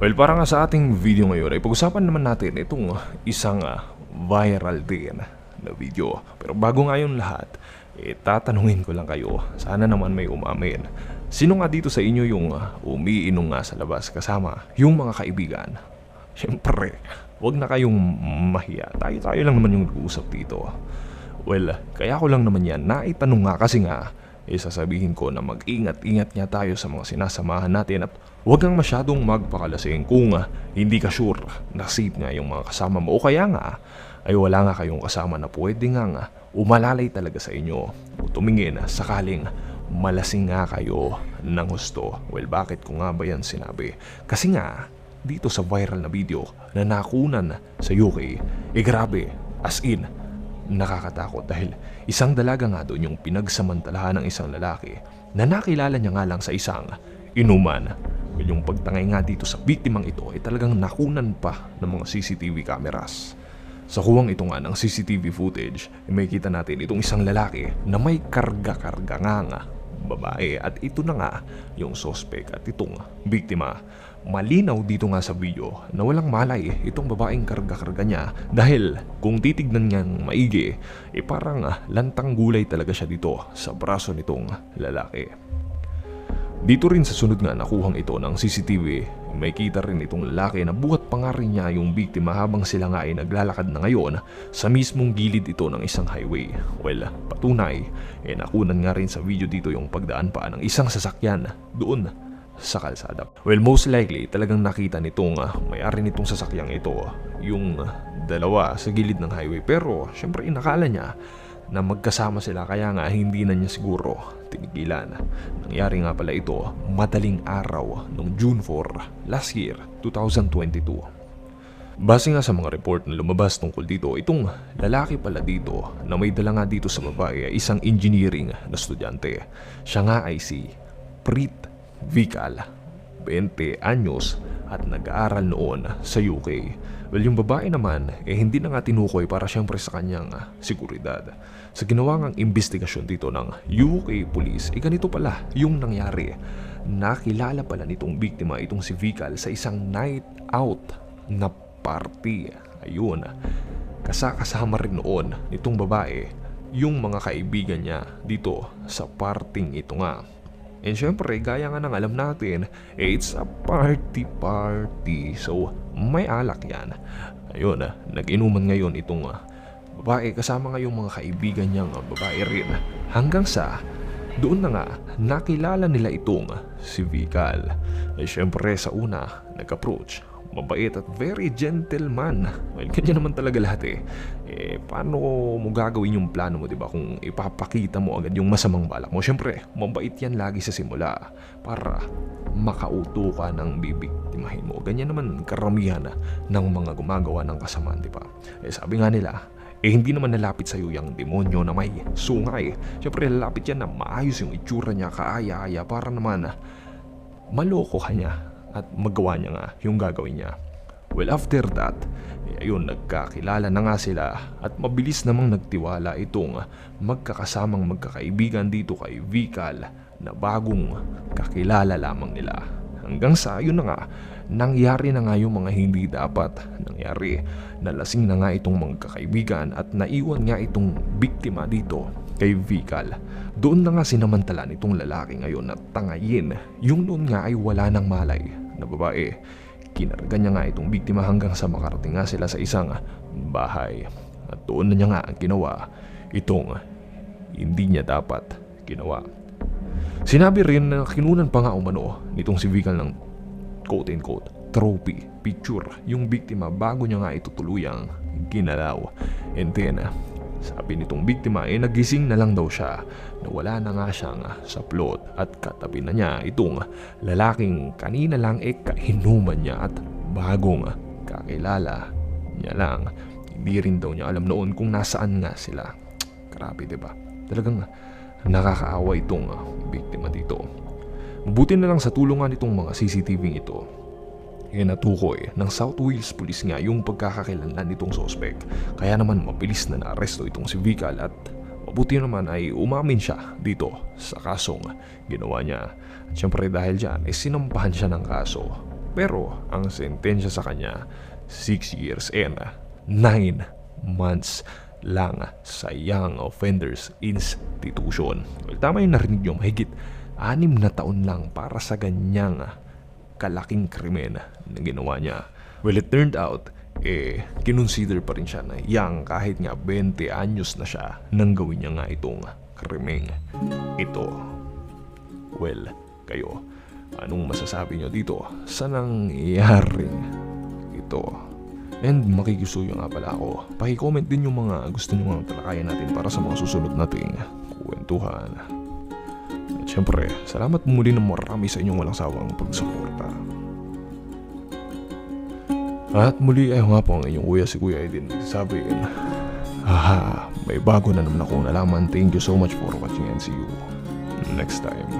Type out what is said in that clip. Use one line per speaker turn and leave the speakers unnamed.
Well, para nga sa ating video ngayon ay pag-usapan naman natin itong isang ah, viral din na video. Pero bago nga yung lahat, eh, tatanungin ko lang kayo, sana naman may umamin. Sino nga dito sa inyo yung ah, umiinom nga sa labas kasama yung mga kaibigan? Siyempre, wag na kayong mahiya. Tayo-tayo lang naman yung nag-uusap dito. Well, kaya ko lang naman yan naitanong nga kasi nga, eh sasabihin ko na mag-ingat-ingat nga tayo sa mga sinasamahan natin at huwag kang masyadong magpakalasing kung ah, hindi ka sure na safe nga yung mga kasama mo o kaya nga ay wala nga kayong kasama na pwede nga nga umalalay talaga sa inyo o tumingin sakaling malasing nga kayo ng gusto. Well, bakit ko nga ba yan sinabi? Kasi nga, dito sa viral na video na nakunan sa UK, eh grabe, as in, nakakatakot dahil isang dalaga nga doon yung pinagsamantalahan ng isang lalaki na nakilala niya nga lang sa isang inuman. Yung pagtangay nga dito sa biktimang ito ay talagang nakunan pa ng mga CCTV cameras. Sa kuwang ito nga ng CCTV footage, ay may kita natin itong isang lalaki na may karga-karga nga nga babae at ito na nga yung sospek at itong biktima. Malinaw dito nga sa video na walang malay itong babaeng karga-karga niya dahil kung titignan niyang maigi, eh parang ah, lantang gulay talaga siya dito sa braso nitong lalaki. Dito rin sa sunod nga nakuhang ito ng CCTV, may kita rin itong lalaki na buhat pa nga rin niya yung biktima habang sila nga ay naglalakad na ngayon sa mismong gilid ito ng isang highway. Well, patunay, eh nakunan nga rin sa video dito yung pagdaan pa ng isang sasakyan doon sa kalsada. Well, most likely talagang nakita nitong uh, may-ari nitong sasakyang ito yung ah, dalawa sa gilid ng highway pero syempre inakala niya na magkasama sila kaya nga hindi na niya siguro tinigilan. Nangyari nga pala ito madaling araw noong June 4 last year, 2022. Base nga sa mga report na lumabas tungkol dito, itong lalaki pala dito na may dala nga dito sa babae ay isang engineering na estudyante. Siya nga ay si Preet Vikal, 20 anyos at nag-aaral noon sa UK. Well, yung babae naman, eh hindi na nga tinukoy para siyempre sa kanyang ah, seguridad. Sa ginawa ngang investigasyon dito ng UK Police, eh ganito pala yung nangyari. Nakilala pala nitong biktima itong si Vikal sa isang night out na party. Ayun, kasakasama rin noon nitong babae yung mga kaibigan niya dito sa parting ito nga. And syempre, gaya nga ng alam natin, it's a party party. So, may alak yan. Ayun, ah, nag-inuman ngayon itong ah, babae kasama nga mga kaibigan niyang ah, babae rin. Hanggang sa, doon na nga, nakilala nila itong ah, si Vical. Eh, syempre, sa una, nag-approach mabait at very gentleman. Well, ganyan naman talaga lahat eh. Eh, paano mo gagawin yung plano mo, di ba? Kung ipapakita mo agad yung masamang balak mo. Siyempre, mabait yan lagi sa simula para makauto ka ng bibiktimahin mo. Ganyan naman karamihan na ng mga gumagawa ng kasamaan, di ba? Eh, sabi nga nila, eh hindi naman nalapit sa iyo yung demonyo na may sungay. Siyempre, lalapit yan na maayos yung itsura niya, kaaya-aya, para naman maloko ka niya at magawa niya nga yung gagawin niya. Well, after that, eh, ayun, nagkakilala na nga sila at mabilis namang nagtiwala itong magkakasamang magkakaibigan dito kay Vikal na bagong kakilala lamang nila. Hanggang sa yun na nga, nangyari na nga yung mga hindi dapat nangyari. Nalasing na nga itong magkakaibigan at naiwan nga itong biktima dito kay Vikal. Doon na nga sinamantala nitong lalaki ngayon na tangayin yung noon nga ay wala ng malay na babae. Kinarga niya nga itong biktima hanggang sa makarating nga sila sa isang bahay. At doon na niya nga ang ginawa itong hindi niya dapat ginawa. Sinabi rin na kinunan pa nga umano nitong si Vikal ng quote-unquote trophy picture yung biktima bago niya nga itutuluyang ginalaw. And then, sabi nitong biktima ay eh, nagising na lang daw siya na wala na nga siyang sa plot at katabi na niya itong lalaking kanina lang eh kainuman niya at bagong kakilala niya lang. Hindi rin daw niya alam noon kung nasaan nga sila. Grabe ba? Talagang nakakaawa itong biktima dito. Mabuti na lang sa tulungan nitong mga CCTV ito eh natukoy ng South Wales Police nga yung pagkakakilanlan nitong sospek. Kaya naman mabilis na naaresto itong si Vical at mabuti naman ay umamin siya dito sa kasong ginawa niya. At syempre dahil dyan, eh sinampahan siya ng kaso Pero ang sentensya sa kanya, 6 years and 9 months lang sa Young Offenders Institution. Well, tama yung narinig nyo, mahigit anim na taon lang para sa ganyang kalaking krimen na ginawa niya. Well, it turned out, eh, kinonsider pa rin siya na young kahit nga 20 anyos na siya nang gawin niya nga itong krimeng ito. Well, kayo, anong masasabi nyo dito sa nangyaring ito? And makikisuyo nga pala ako. Pakicomment din yung mga gusto nyo mga talakayan natin para sa mga susunod nating kwentuhan. At syempre, salamat muli ng marami sa inyong walang sawang pagsuporta. At muli ay nga po ang inyong kuya si Kuya Edin sabihin, Haha, may bago na naman akong nalaman. Thank you so much for watching and see you next time.